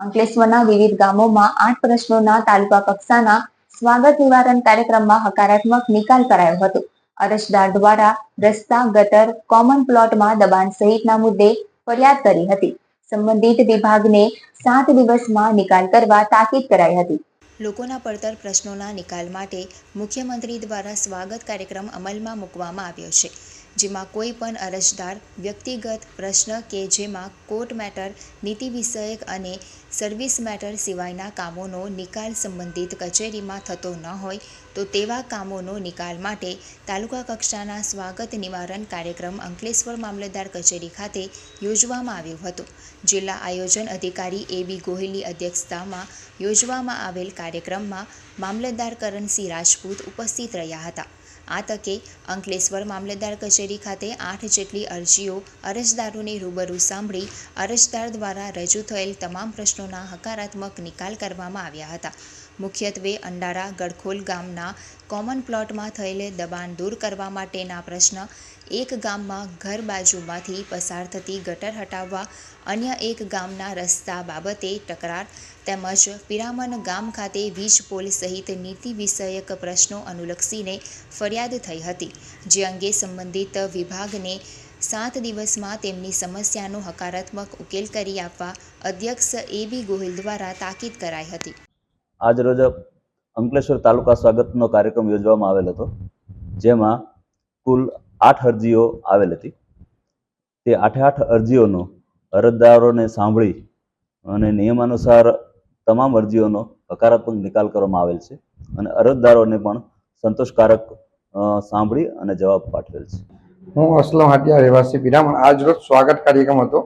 અંકલેશ્વરના વિવિધ ગામોમાં આઠ પ્રશ્નોના તાલુકા કક્ષાના સ્વાગત નિવારણ કાર્યક્રમમાં હકારાત્મક નિકાલ કરાયો હતો. અરજદાર દ્વારા રસ્તા, ગટર કોમન પ્લોટમાં દબાણ સહિતના મુદ્દે ફરિયાદ કરી હતી. સંબંધિત વિભાગને સાત દિવસમાં નિકાલ કરવા તાકીદ કરાઈ હતી. લોકોના પડતર પ્રશ્નોના નિકાલ માટે મુખ્યમંત્રી દ્વારા સ્વાગત કાર્યક્રમ અમલમાં મૂકવામાં આવ્યો છે. જેમાં કોઈ પણ અરજદાર, વ્યક્તિગત પ્રશ્ન કે જેમાં કોર્ટ મેટર, નીતિ વિષયક અને સર્વિસ મેટર સિવાયના કામોનો નિકાલ સંબંધિત કચેરીમાં થતો ન હોય તો તેવા કામોનો નિકાલ માટે તાલુકા કક્ષાના સ્વાગત નિવારણ કાર્યક્રમ અંકલેશ્વર મામલતદાર કચેરી ખાતે યોજવામાં આવ્યો હતો. જિલ્લા આયોજન અધિકારી એ બી ગોહિલની અધ્યક્ષતામાં યોજવામાં આવેલ કાર્યક્રમમાં મામલતદાર કરણસિંહ રાજપૂત ઉપસ્થિત રહ્યા હતા. આ તકે અંકલેશ્વર મામલતદાર કચેરી ખાતે આઠ જેટલી અરજીઓ અરજદારોને રૂબરૂ સાંભળી અરજદાર દ્વારા રજૂ થયેલ તમામ પ્રશ્નોના હકારાત્મક નિકાલ કરવામાં આવ્યા હતા. મુખ્યત્વે અંડારા, ગડખોલ ગામના કોમન પ્લોટમાં થયેલ દબાણ દૂર કરવા માટેના પ્રશ્ન. એક ગામમાં ઘર બાજુમાંથી પસાર થતી ગટર હટાવવા, અન્ય એક ગામના રસ્તા બાબતે તકરાર, તેમજ પિરામણ ગામ ખાતે વીજ પોલ સહિત નીતિ વિષયક પ્રશ્નો અનુલક્ષીને ફરિયાદ થઈ હતી, જે અંગે સંબંધિત વિભાગને સાત દિવસમાં તેમની સમસ્યાનો હકારાત્મક ઉકેલ કરી આપવા અધ્યક્ષ એ બી ગોહિલ દ્વારા તાકીદ કરાઈ હતી. આજ રોજ અંકલેશ્વર તાલુકા સ્વાગતનો કાર્યક્રમ યોજવામાં આવેલ હતો, જેમાં કુલ આઠ અરજીઓ આવેલ હતી. તે આઠે આઠ અરજીઓનો અરજદારોને સાંભળી અને નિયમાનુસાર તમામ અરજીઓનો હકારાત્મક નિકાલ કરવામાં આવેલ છે અને અરજદારોને પણ સંતોષકારક સાંભળી અને જવાબ પાઠવેલ છે. હું અસલમ હાટિયા રહેવાસી પીરામણ. આજરોજ સ્વાગત કાર્યક્રમ હતો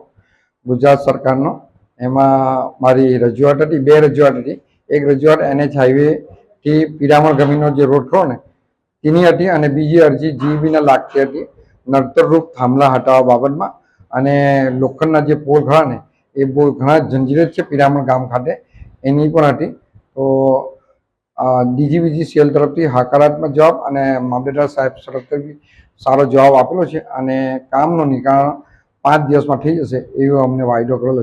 ગુજરાત સરકારનો. એમાં મારી રજૂઆત હતી, બે રજૂઆત હતી. એક રજૂઆત એનએચ હાઈવેથી પિરામણ ગમીનો જે રોડ ખરો ને, તેની હતી અને બીજી અરજી જીબીના લાગતી હતી. નડતરરૂપ થાંભલા હટાવવા બાબતમાં અને લોખંડના જે પોલ ખરા ને, એ બહુ ઘણા જંજીરે છે પિરામણ ગામ ખાતે, એની પણ હતી. તો ડીજીવીજી સેલ તરફથી હકારાત્મક જવાબ અને મામલેદાર સાહેબ તરફથી સારો જવાબ આપેલો છે અને કામનો નિકાલ પાંચ દિવસમાં થઈ જશે એવો અમને વાયદો કરેલો છે.